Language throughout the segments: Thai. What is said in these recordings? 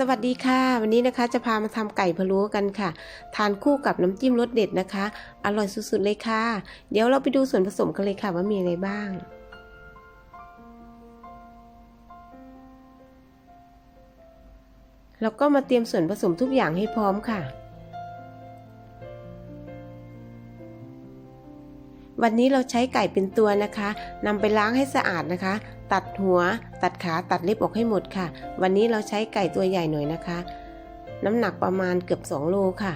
สวัสดีค่ะ วันนี้นะคะจะพามาทำไก่พะโล้กันค่ะ ทานคู่กับน้ำจิ้มรสเด็ดนะคะ อร่อยสุดๆเลยค่ะ เดี๋ยวเราไปดูส่วนผสมกันเลยค่ะว่ามีอะไรบ้าง แล้วก็มาเตรียมส่วนผสมทุกอย่างให้พร้อมค่ะ วันนี้เราใช้ไก่เป็นตัวนะคะนำไปล้างให้สะอาดนะคะ ตัดหัว ตัดขาตัดเล็บออกให้หมดค่ะ วันนี้เราใช้ไก่ตัวใหญ่หน่อยนะคะ น้ำหนักประมาณเกือบ 2 โลค่ะ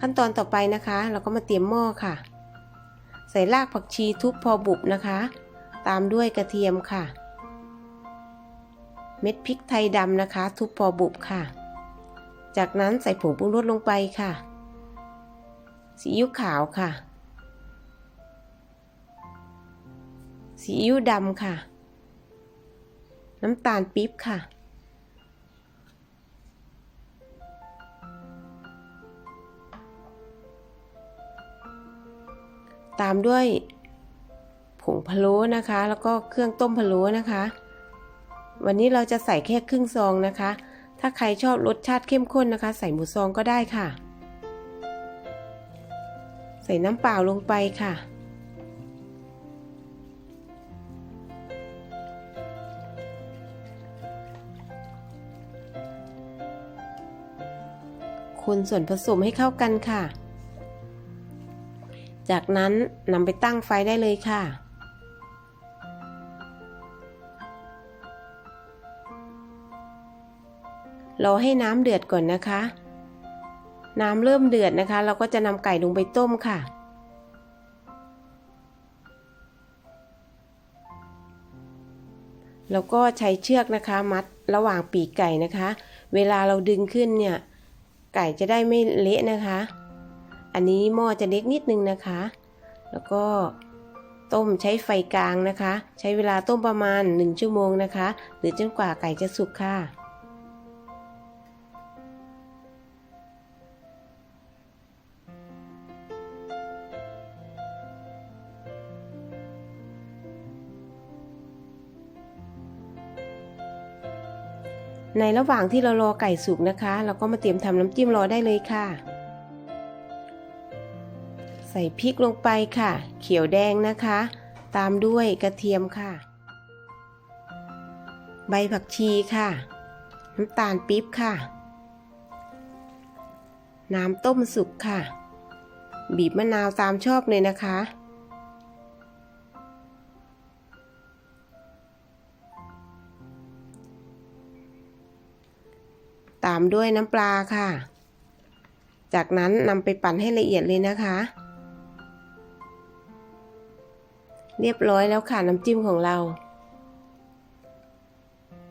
ขั้นตอนต่อไปนะคะ เราก็มาเตรียมหม้อค่ะ ใส่รากผักชีทุบพอบุบนะคะ ตามด้วยกระเทียมค่ะ เม็ดพริกไทยดำนะคะ ทุบพอบุบค่ะ จากนั้นใส่ผงปรุงรสลงไปค่ะซีอิ๊วขาวค่ะซีอิ๊วดำค่ะ น้ำตาลปี๊บค่ะ ตามด้วยผงพะโล้นะคะ แล้วก็เครื่องต้มพะโล้นะคะ วันนี้เราจะใส่แค่ครึ่งซองนะคะ ถ้าใครชอบรสชาติเข้มข้นนะคะ ใส่หมูซองก็ได้ค่ะ ใส่น้ำเปล่าลงไปค่ะ คนส่วนผสมให้เข้ากันค่ะ จากนั้นนำไปตั้งไฟได้เลยค่ะ รอให้น้ำเดือดก่อนนะคะ น้ำเริ่มเดือดนะคะ เราก็จะนำไก่ลงไปต้มค่ะแล้วก็ใช้เชือกนะคะมัดระหว่างปีกไก่นะคะ เวลาเราดึงขึ้นเนี่ย ไก่จะได้ไม่เละนะคะ อันนี้หม้อจะเล็กนิดนึงนะคะ แล้วก็ต้มใช้ไฟกลางนะคะ ใช้เวลาต้มประมาณ 1 ชั่วโมงนะคะ หรือจนกว่าไก่จะสุกค่ะ ในระหว่างที่เรารอไก่สุกนะคะ เราก็มาเตรียมทำน้ำจิ้มรอได้เลยค่ะ ใส่พริกลงไปค่ะ เขียวแดงนะคะ ตามด้วยกระเทียมค่ะ ใบผักชีค่ะ น้ำตาลปี๊บค่ะ น้ำต้มสุกค่ะ บีบมะนาวตามชอบเลยนะคะ ตามด้วยน้ำปลาค่ะ จากนั้นนำไปปั่นให้ละเอียดเลยนะคะ เรียบร้อยแล้วค่ะน้ำจิ้มของเรา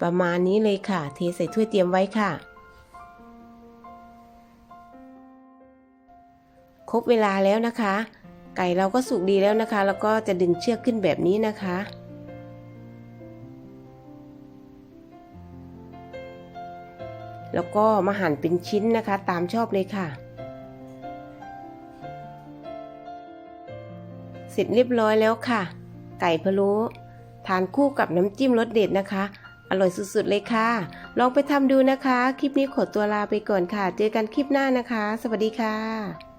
ประมาณนี้เลยค่ะ เทใส่ถ้วยเตรียมไว้ค่ะ ครบเวลาแล้วนะคะ ไก่เราก็สุกดีแล้วนะคะ แล้วก็จะดึงเชือกขึ้นแบบนี้นะคะ แล้วก็มาหั่นเป็นชิ้นนะคะ ตามชอบเลยค่ะ เสร็จเรียบร้อยแล้วค่ะ ไก่พะโล้ทานคู่กับน้ำจิ้มรสเด็ดนะคะ อร่อยสุดๆเลยค่ะ ลองไปทำดูนะคะ คลิปนี้ขอตัวลาไปก่อนค่ะ เจอกันคลิปหน้านะคะ สวัสดีค่ะ